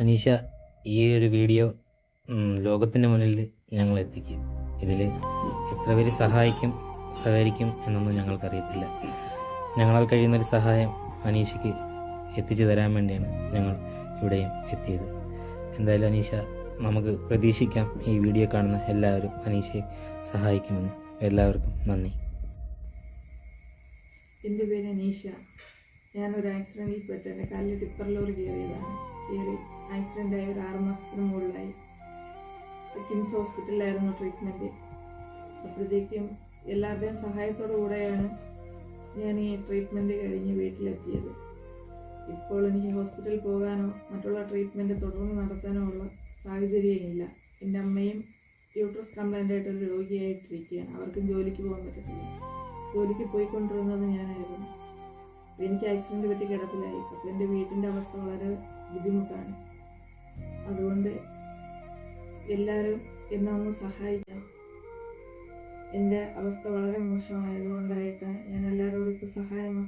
അനീഷ ഈ ഒരു വീഡിയോ ലോകത്തിന്റെ മുന്നിൽ ഞങ്ങൾ എത്തിക്കും. ഇതിൽ എത്ര പേര് സഹായിക്കും സഹകരിക്കും എന്നൊന്നും ഞങ്ങൾക്കറിയത്തില്ല. ഞങ്ങളാൽ കഴിയുന്നൊരു സഹായം അനീഷയ്ക്ക് എത്തിച്ചു തരാൻ വേണ്ടിയാണ് ഞങ്ങൾ ഇവിടെയും എത്തിയത്. എന്തായാലും അനീഷ നമുക്ക് പ്രതീക്ഷിക്കാം ഈ വീഡിയോ കാണുന്ന എല്ലാവരും അനീഷയെ സഹായിക്കുമെന്ന്. എല്ലാവർക്കും നന്ദി. എന്റെ പേര് അനീഷ. ഞാനൊരു ആക്സിഡന്റിൽ പെട്ട് എന്റെ കാലിൽ ടിപ്പർ ലോറി കയറിയതാണ്. കയറി ആക്സിഡന്റ് ആയി ഒരു ആറ് മാസത്തിന് മുകളിലായി. കിംസ് ഹോസ്പിറ്റലിലായിരുന്നു ട്രീറ്റ്മെന്റ് അപ്പോഴത്തേക്കും എല്ലാവരുടെയും സഹായത്തോടു കൂടെയാണ് ഞാൻ ഈ ട്രീറ്റ്മെന്റ് കഴിഞ്ഞ് വീട്ടിലെത്തിയത്. ഇപ്പോൾ എനിക്ക് ഹോസ്പിറ്റലിൽ പോകാനോ മറ്റുള്ള ട്രീറ്റ്മെന്റ് തുടർന്ന് നടത്താനോ ഉള്ള സാഹചര്യമില്ല എന്റെ അമ്മയും യൂട്രസ് കംപ്ലൈന്റ് ആയിട്ടൊരു രോഗിയായിട്ടിരിക്കുകയാണ്. അവർക്കും ജോലിക്ക് പോകാൻ പറ്റത്തില്ല. ജോലിക്ക് പോയിക്കൊണ്ടിരുന്നത് ഞാനായിരുന്നു. എനിക്ക് ആക്സിഡന്റ് പറ്റി കിടപ്പിലായി. അപ്പോൾ എന്റെ വീട്ടിന്റെ അവസ്ഥ വളരെ ബുദ്ധിമുട്ടാണ്. അതുകൊണ്ട് എല്ലാവരും എന്നെ ഒന്ന് സഹായിക്കാം എന്റെ അവസ്ഥ വളരെ മോശമായതുകൊണ്ടായിട്ട് ഞാൻ എല്ലാവരോടും സഹായം